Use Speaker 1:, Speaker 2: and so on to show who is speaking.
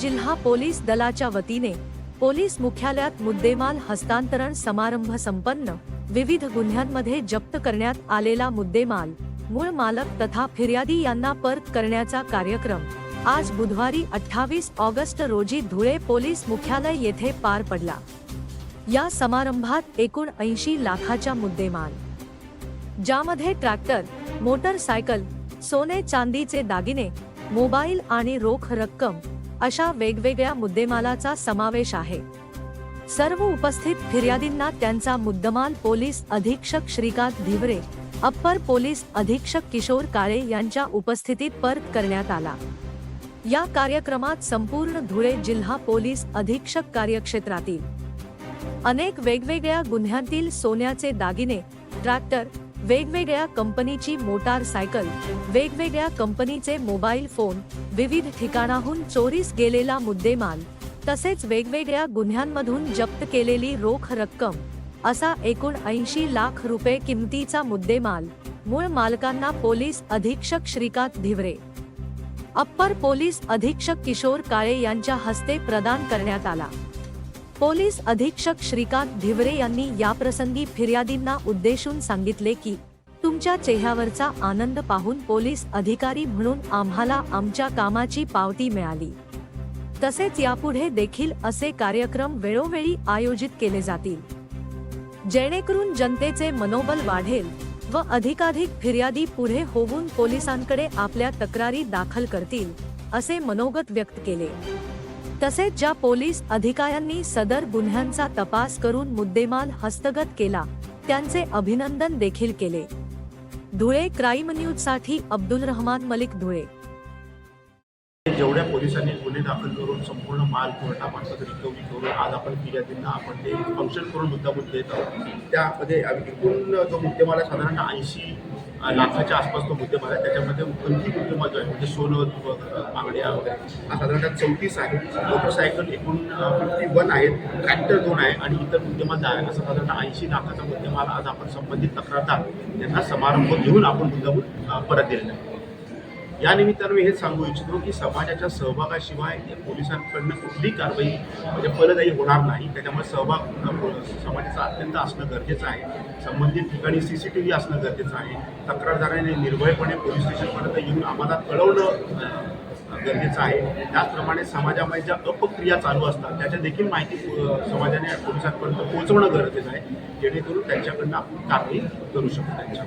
Speaker 1: जिल्हा पोलीस दलाच्या वतीने पोलीस मुख्यालयात मुद्देमाल हस्तांतरण समारंभ संपन्न. विविध गुन्ह्यांमध्ये जप्त करण्यात आलेला मुद्देमाल मूळ मालक तथा फिर्यादी यांना परत करण्याचा कार्यक्रम. आज बुधवारी अठ्ठावीस ऑगस्ट रोजी धुळे पोलीस मुख्यालय येथे पार पडला. या समारंभात एकूण ऐंशी लाखाच्या मुद्देमाल. ज्यामध्ये ट्रॅक्टर मोटरसायकल सोने चांदीचे दागिने मोबाईल आणि रोख रक्कम अशा वेगवेगळ्या मुद्देमालाचा समावेश आहे. सर्व उपस्थित फिर्यादींना त्यांचा मुद्दमाल पोलीस अधीक्षक श्रीकांत धिवरे अप्पर पोलीस अधीक्षक किशोर काळे यांच्या उपस्थितीत परत करण्यात आला. या कार्यक्रमात संपूर्ण धुळे जिल्हा पोलीस अधीक्षक कार्यक्षेत्रातील अनेक वेगवेगळ्या गुन्ह्यांतील सोन्याचे दागिने ट्रॅक्टर वेगवेगळ्या कंपनीची मोटार सायकल वेगवेगळ्या कंपनीचे मोबाईल फोन विविध ठिकाणाहून चोरीस गेलेला मुद्देमाल तसेच वेगवेगळ्या गुन्ह्यांमधून जप्त केलेली रोख रक्कम असा एकूण ऐंशी लाख रुपये किमतीचा मुद्देमाल मूळ मालकांना पोलीस अधीक्षक श्रीकांत धिवरे. अप्पर पोलीस अधीक्षक किशोर काळे यांच्या हस्ते प्रदान करण्यात आला. पोलीस अधीक्षक श्रीकांत धिवरे यांनी याप्रसंगी फिर्यादींना उद्देशून सांगितले की तुमच्या चेहऱ्यावरचा आनंद पाहून पोलीस अधिकारी म्हणून आम्हाला आमच्या कामाची पावती मिळाली. तसेच यापुढे देखील असे कार्यक्रम वेळोवेळी आयोजित केले जातील. जेणेकरून जनतेचे मनोबल वाढेल व अधिकाधिक फिर्यादी पुढे होऊन पोलिसांकडे आपल्या तक्रारी दाखल करतील असे मनोगत व्यक्त केले. तसेच ज्या पोलीस अधिकाऱ्यांनी सदर गुन्ह्यांचा तपास करून मुद्देमाल हस्तगत केला त्यांचे अभिनंदन देखील केले. धुळे क्राईम न्यूजसाठी अब्दुल रहमान मलिक धुळे.
Speaker 2: जेवढ्या पोलिसांनी गुन्हे दाखल करून संपूर्ण माल कोर्टामार्फत रिकव्हरी करून आज आपण फिर्यादींना आपण ते फंक्शन करून मुद्दामून देत आहोत. त्यामध्ये आम्ही एकूण जो मुद्देमाल आहे साधारण ऐंशी लाखाच्या आसपास तो मुद्देमाल आहे. त्याच्यामध्ये कोणती मुद्देमाल जो आहे? म्हणजे सोनं व बांगड्या वगैरे. हा साधारणतः चौतीस आहे. मोटरसायकल एकूण फिफ्टी वन आहेत. ट्रॅक्टर दोन आहे आणि इतर मुद्देमाल दहा आहे असं साधारण ऐंशी लाखाचा मुद्देमाल आज आपण संबंधित तक्रारदार त्यांना समारंभ घेऊन आपण मुद्दामून परत दिलेला आहे. या निमित्तानं मी हे सांगू इच्छितो की समाजाच्या सहभागाशिवाय पोलिसांकडनं कुठली कारवाई म्हणजे फलदायी होणार नाही. त्याच्यामुळे सहभाग समाजाचा अत्यंत असणं गरजेचं आहे. संबंधित ठिकाणी सी सी टी व्ही असणं गरजेचं आहे. तक्रारदाराने निर्भयपणे पोलीस स्टेशनपर्यंत येऊन आम्हाला कळवणं गरजेचं आहे. त्याचप्रमाणे समाजामध्ये ज्या अपक्रिया चालू असतात त्याच्या देखील माहिती समाजाने पोलिसांपर्यंत पोहोचवणं गरजेचं आहे. जेणेकरून त्यांच्याकडनं आपण कारवाई करू शकतो त्यांच्या